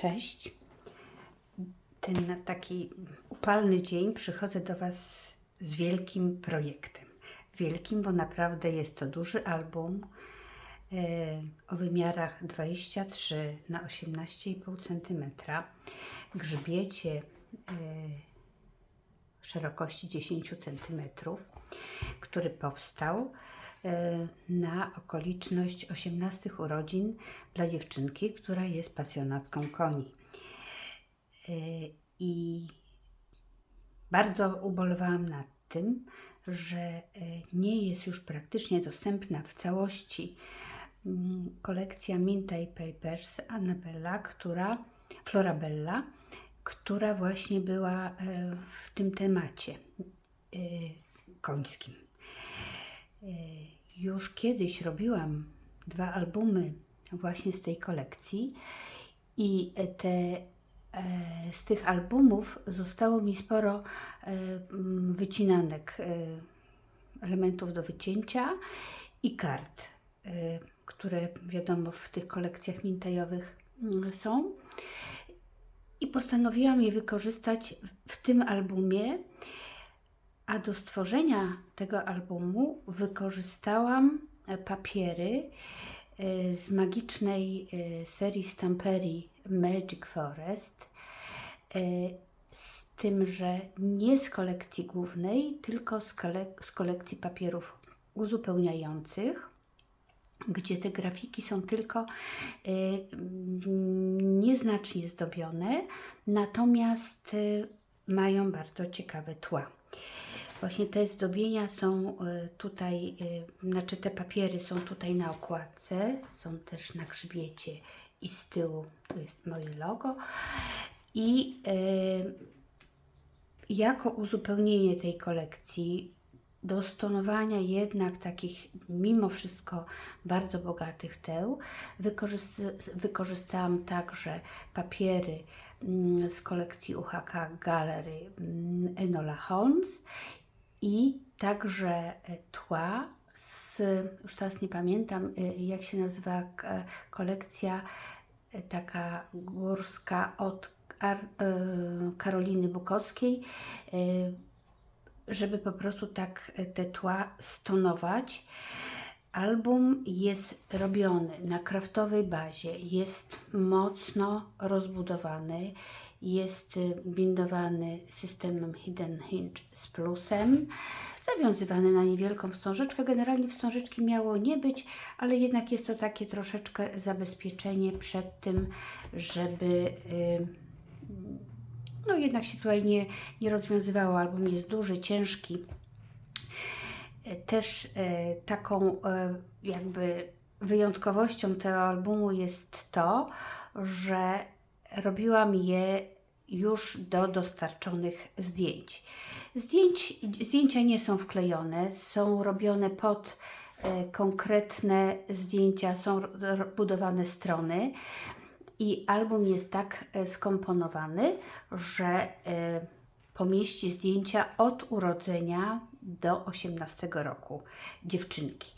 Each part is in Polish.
Cześć. Ten taki upalny dzień przychodzę do Was z wielkim projektem. Wielkim, bo naprawdę jest to duży album e, o wymiarach 23 na 18,5 cm, grzbiecie e, szerokości 10 cm, który powstał na okoliczność 18 urodzin dla dziewczynki, która jest pasjonatką koni. E, I bardzo ubolewałam nad tym, że e, nie jest już praktycznie dostępna w całości mm, kolekcja Minty Papers Annabella, która, Florabella, która właśnie była e, w tym temacie e, końskim. E, Już kiedyś robiłam dwa albumy właśnie z tej kolekcji i te, e, z tych albumów zostało mi sporo e, wycinanek, elementów do wycięcia i kart, które wiadomo w tych kolekcjach mintajowych mm, są. I postanowiłam je wykorzystać w tym albumie, a do stworzenia tego albumu wykorzystałam e, papiery e, z magicznej e, serii stamperii Magic Forest. Z tym, że nie z kolekcji głównej, tylko z, z kolekcji papierów uzupełniających, gdzie te grafiki są tylko mm, nieznacznie zdobione, natomiast mają bardzo ciekawe tła. Właśnie te zdobienia są e, tutaj, e, znaczy te papiery są tutaj na okładce, są też na grzbiecie i z tyłu, tu jest moje logo. I e, jako uzupełnienie tej kolekcji, do stonowania jednak takich mimo wszystko bardzo bogatych teł, wykorzyst- wykorzystałam także papiery mm, z kolekcji UHK Gallery mm, Enola Holmes i także e, tła z, już teraz nie pamiętam e, jak się nazywa k- kolekcja e, taka górska od Ar, e, Karoliny Bukowskiej, e, żeby po prostu tak e, te tła stonować. Album jest robiony na kraftowej bazie, jest mocno rozbudowany, jest y, bindowany systemem Hidden Hinge z plusem, zawiązywany na niewielką wstążeczkę. Generalnie wstążeczki miało nie być, ale jednak jest to takie troszeczkę zabezpieczenie przed tym, żeby y, no jednak się tutaj nie, nie rozwiązywało. Album jest duży, ciężki. E, Też e, taką e, jakby wyjątkowością tego albumu jest to, że robiłam je już do dostarczonych zdjęć. Zdjęć zdjęcia nie są wklejone, są robione pod e, konkretne zdjęcia, są budowane strony i album jest tak e, skomponowany, że e, pomieści zdjęcia od urodzenia do 18 roku dziewczynki.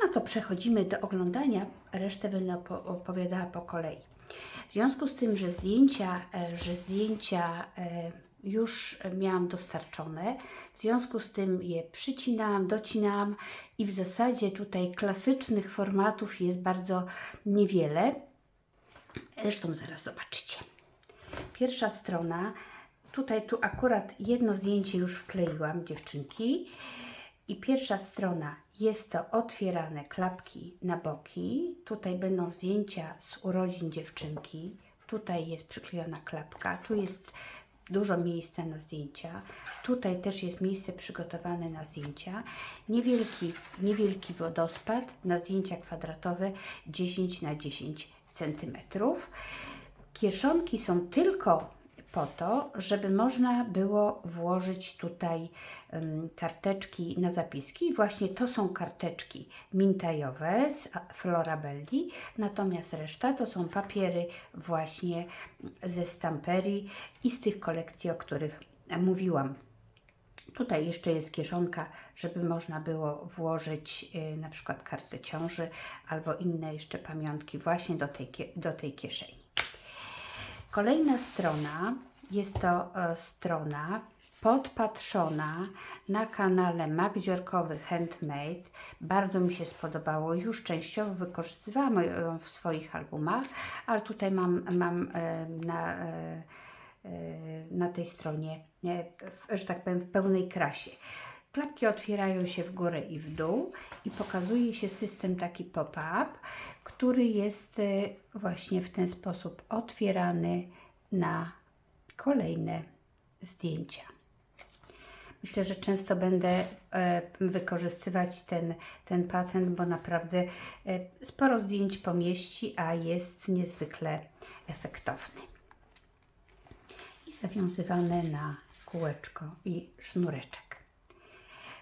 No to przechodzimy do oglądania, resztę będę opo- opowiadała po kolei. W związku z tym, że zdjęcia, e, że zdjęcia e, już miałam dostarczone, w związku z tym je przycinałam, docinałam i w zasadzie tutaj klasycznych formatów jest bardzo niewiele. Zresztą zaraz zobaczycie. Pierwsza strona, tutaj tu akurat jedno zdjęcie już wkleiłam dziewczynki. I pierwsza strona jest to otwierane klapki na boki. Tutaj będą zdjęcia z urodzin dziewczynki. Tutaj jest przyklejona klapka. Tu jest dużo miejsca na zdjęcia. Tutaj też jest miejsce przygotowane na zdjęcia. Niewielki, niewielki wodospad na zdjęcia kwadratowe 10 na 10 cm. Kieszonki są tylko po to, żeby można było włożyć tutaj karteczki na zapiski. Właśnie to są karteczki mintajowe z Florabelli, natomiast reszta to są papiery właśnie ze stamperii i z tych kolekcji, o których mówiłam. Tutaj jeszcze jest kieszonka, żeby można było włożyć y, na przykład kartę ciąży albo inne jeszcze pamiątki właśnie do tej, do tej kieszeni. Kolejna strona jest to e, strona podpatrzona na kanale Magdziorkowy Handmade. Bardzo mi się spodobało. Już częściowo wykorzystywałam ją w swoich albumach, ale tutaj mam, mam e, na, e, na tej stronie, że tak powiem, w pełnej krasie. Klapki otwierają się w górę i w dół i pokazuje się system taki pop-up, który jest e, właśnie w ten sposób otwierany na kolejne zdjęcia. Myślę, że często będę e, wykorzystywać ten, ten patent, bo naprawdę e, sporo zdjęć pomieści, a jest niezwykle efektowny. I zawiązywane na kółeczko i sznureczek.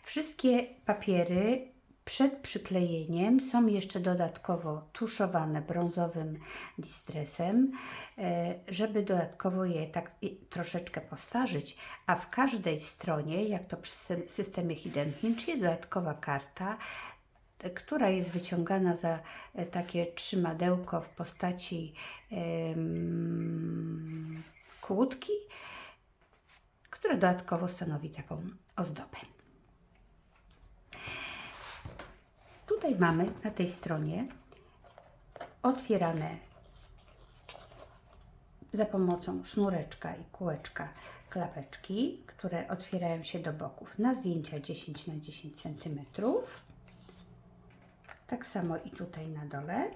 Wszystkie papiery przed przyklejeniem są jeszcze dodatkowo tuszowane brązowym distresem, e, żeby dodatkowo je tak troszeczkę postarzyć, a w każdej stronie, jak to przy systemie Hidden Hinge, jest dodatkowa karta, e, która jest wyciągana za e, takie trzymadełko w postaci kłódki, które dodatkowo stanowi taką ozdobę. Tutaj mamy na tej stronie otwierane za pomocą sznureczka i kółeczka klapeczki, które otwierają się do boków na zdjęcia 10 na 10 cm. Tak samo i tutaj na dole.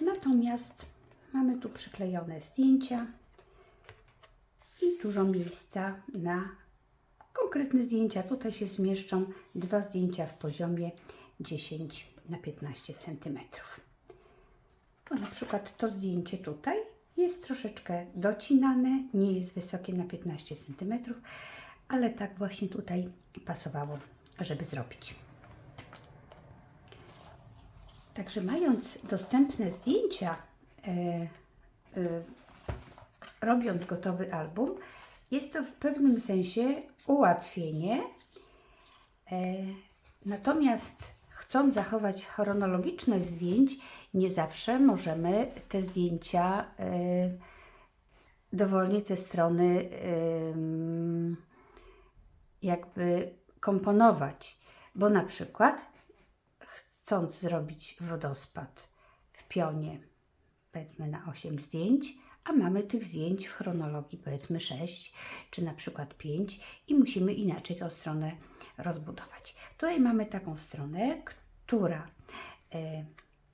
Natomiast mamy tu przyklejone zdjęcia i dużo miejsca na konkretne zdjęcia. Tutaj się zmieszczą dwa zdjęcia w poziomie 10 na 15 cm. Bo na przykład to zdjęcie tutaj jest troszeczkę docinane, nie jest wysokie na 15 cm, ale tak właśnie tutaj pasowało, żeby zrobić. Także mając dostępne zdjęcia, e, e, robiąc gotowy album, jest to w pewnym sensie ułatwienie. E, natomiast chcąc zachować chronologiczność zdjęć, nie zawsze możemy te zdjęcia, e, dowolnie te strony jakby komponować. Bo na przykład chcąc zrobić wodospad w pionie, powiedzmy na 8 zdjęć, a mamy tych zdjęć w chronologii powiedzmy 6 czy na przykład 5 i musimy inaczej tą stronę rozbudować. Tutaj mamy taką stronę, która e,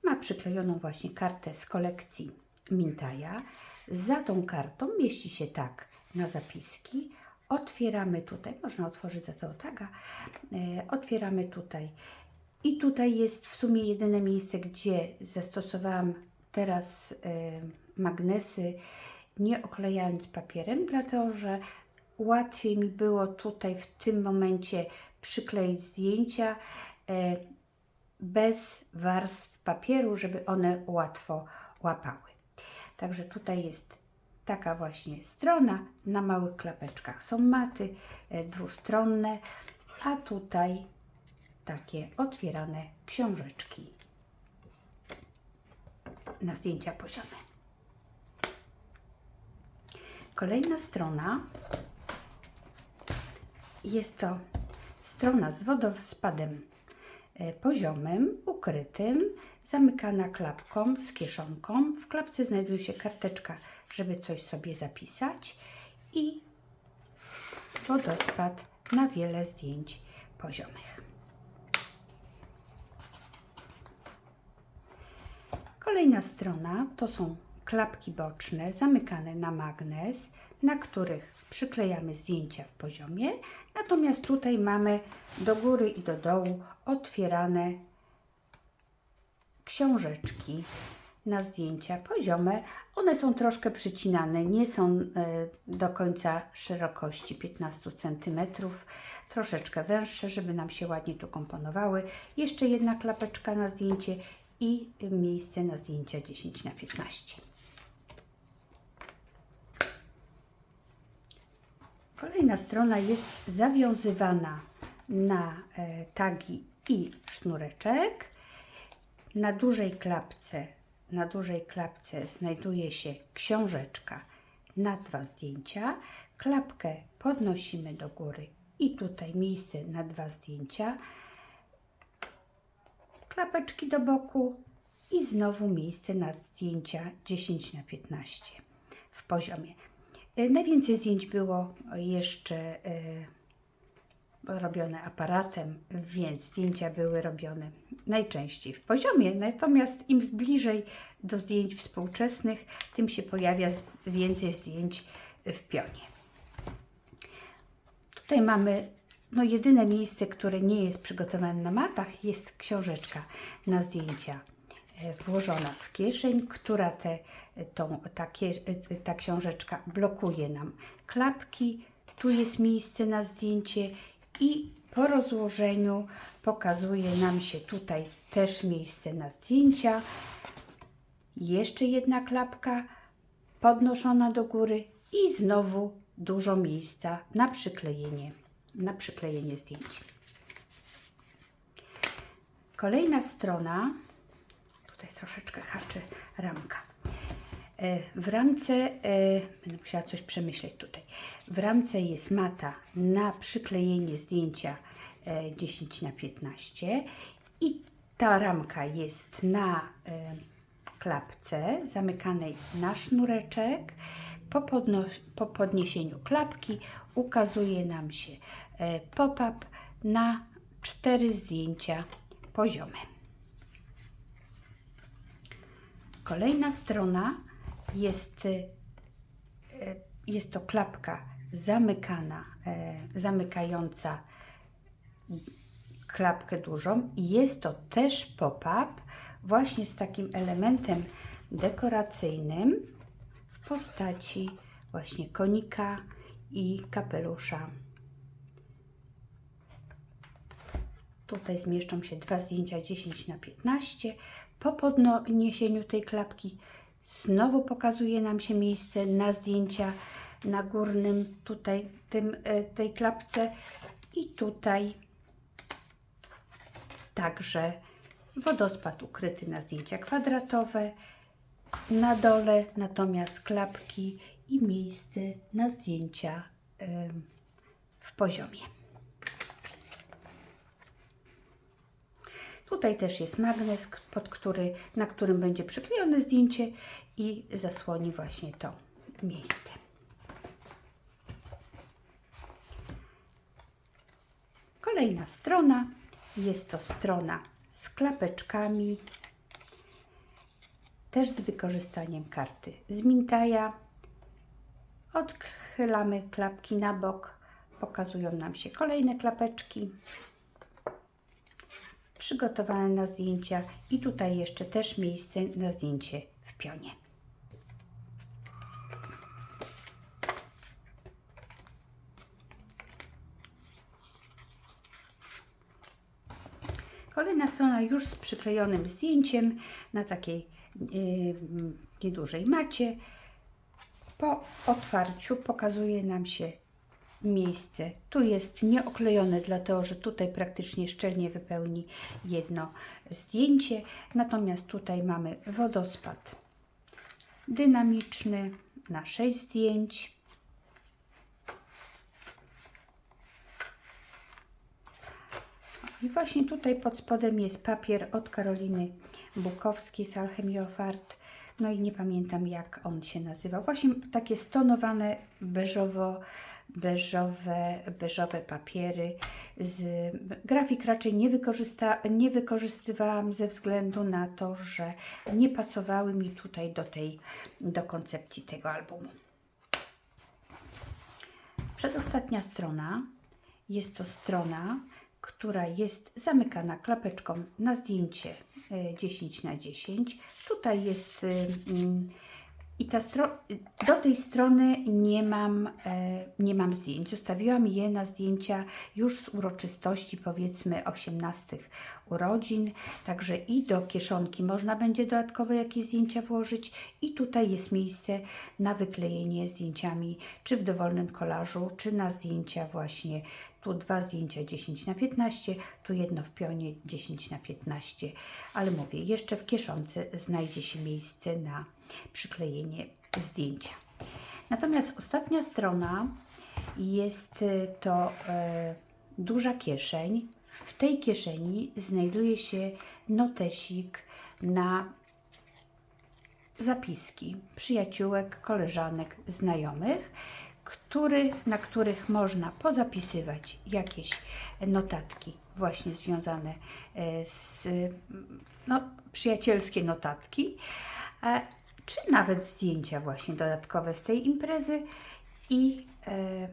ma przyklejoną właśnie kartę z kolekcji Mintaja. Za tą kartą mieści się tak na zapiski. Otwieramy tutaj, można otworzyć za to taga, e, otwieramy tutaj i tutaj jest w sumie jedyne miejsce, gdzie zastosowałam teraz y, magnesy, nie oklejając papierem, dlatego że łatwiej mi było tutaj w tym momencie przykleić zdjęcia y, bez warstw papieru, żeby one łatwo łapały. Także tutaj jest taka właśnie strona na małych klapeczkach. Są maty y, dwustronne, a tutaj takie otwierane książeczki na zdjęcia poziome. Kolejna strona jest to strona z wodospadem e, poziomym, ukrytym, zamykana klapką z kieszonką. W klapce znajduje się karteczka, żeby coś sobie zapisać i wodospad na wiele zdjęć poziomych. Kolejna strona to są klapki boczne zamykane na magnes, na których przyklejamy zdjęcia w poziomie. Natomiast tutaj mamy do góry i do dołu otwierane książeczki na zdjęcia poziome. One są troszkę przycinane, nie są e, do końca szerokości 15 cm, troszeczkę węższe, żeby nam się ładnie tu komponowały. Jeszcze jedna klapeczka na zdjęcie i miejsce na zdjęcia 10 na 15. Kolejna strona jest zawiązywana na e, tagi i sznureczek. Na dużej klapce, na dużej klapce znajduje się książeczka na dwa zdjęcia. Klapkę podnosimy do góry i tutaj miejsce na dwa zdjęcia. Klapeczki do boku i znowu miejsce na zdjęcia 10 na 15 w poziomie. E, Najwięcej zdjęć było jeszcze e, robione aparatem, więc zdjęcia były robione najczęściej w poziomie. Natomiast im bliżej do zdjęć współczesnych, tym się pojawia więcej zdjęć w pionie. Tutaj mamy no, jedyne miejsce, które nie jest przygotowane na matach, jest książeczka na zdjęcia e, włożona w kieszeń, która te, tą, ta, e, ta książeczka blokuje nam klapki. Tu jest miejsce na zdjęcie i po rozłożeniu pokazuje nam się tutaj też miejsce na zdjęcia. Jeszcze jedna klapka podnoszona do góry i znowu dużo miejsca na przyklejenie, na przyklejenie zdjęć. Kolejna strona, troszeczkę haczy ramka. E, W ramce, e, będę musiała coś przemyśleć tutaj. W ramce jest mata na przyklejenie zdjęcia e, 10 na 15 i ta ramka jest na e, klapce zamykanej na sznureczek. Po, po podniesieniu klapki ukazuje nam się e, pop-up na cztery zdjęcia poziome. Kolejna strona jest, e, jest to klapka zamykana, e, zamykająca klapkę dużą i jest to też pop-up właśnie z takim elementem dekoracyjnym w postaci właśnie konika i kapelusza. Tutaj zmieszczą się dwa zdjęcia 10 na 15. Po podniesieniu tej klapki znowu pokazuje nam się miejsce na zdjęcia na górnym tutaj tym, e, tej klapce i tutaj także wodospad ukryty na zdjęcia kwadratowe, na dole natomiast klapki i miejsce na zdjęcia w poziomie. Tutaj też jest magnes, pod który, na którym będzie przyklejone zdjęcie i zasłoni właśnie to miejsce. Kolejna strona jest to strona z klapeczkami, też z wykorzystaniem karty z Mintaja. Odchylamy klapki na bok, pokazują nam się kolejne klapeczki przygotowane na zdjęcia i tutaj jeszcze też miejsce na zdjęcie w pionie. Kolejna strona już z przyklejonym zdjęciem na takiej yy, niedużej macie. Po otwarciu pokazuje nam się miejsce. Tu jest nieoklejone, dlatego że tutaj praktycznie szczelnie wypełni jedno zdjęcie. Natomiast tutaj mamy wodospad dynamiczny na 6 zdjęć. I właśnie tutaj pod spodem jest papier od Karoliny Bukowskiej z Alchemii of Art. No i nie pamiętam jak on się nazywał. Właśnie takie stonowane beżowo, beżowe, beżowe papiery. Z, grafik raczej nie, wykorzysta, nie wykorzystywałam ze względu na to, że nie pasowały mi tutaj do tej, do koncepcji tego albumu. Przedostatnia strona jest to strona, która jest zamykana klapeczką na zdjęcie e, 10 na 10. Tutaj jest mm, I ta do tej strony nie mam, e, nie mam zdjęć. Zostawiłam je na zdjęcia już z uroczystości, powiedzmy 18 urodzin. Także i do kieszonki można będzie dodatkowe jakieś zdjęcia włożyć. I tutaj jest miejsce na wyklejenie zdjęciami, czy w dowolnym kolażu, czy na zdjęcia właśnie. Tu dwa zdjęcia 10 na 15, tu jedno w pionie 10 na 15. Ale mówię, jeszcze w kieszonce znajdzie się miejsce na przyklejenie zdjęcia. Natomiast ostatnia strona jest y, to e, duża kieszeń. W tej kieszeni znajduje się notesik na zapiski przyjaciółek, koleżanek, znajomych, który, na których można pozapisywać jakieś notatki właśnie związane e, z no, przyjacielskie notatki, e, czy nawet zdjęcia właśnie dodatkowe z tej imprezy i e,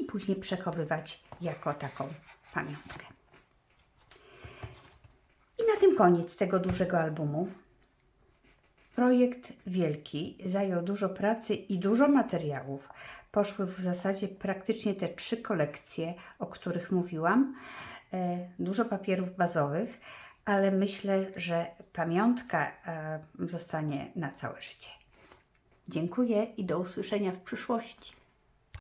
i później przechowywać jako taką pamiątkę. I na tym koniec tego dużego albumu. Projekt wielki, zajął dużo pracy i dużo materiałów. Poszły w zasadzie praktycznie te trzy kolekcje, o których mówiłam. E, Dużo papierów bazowych, ale myślę, że pamiątka e, zostanie na całe życie. Dziękuję i do usłyszenia w przyszłości.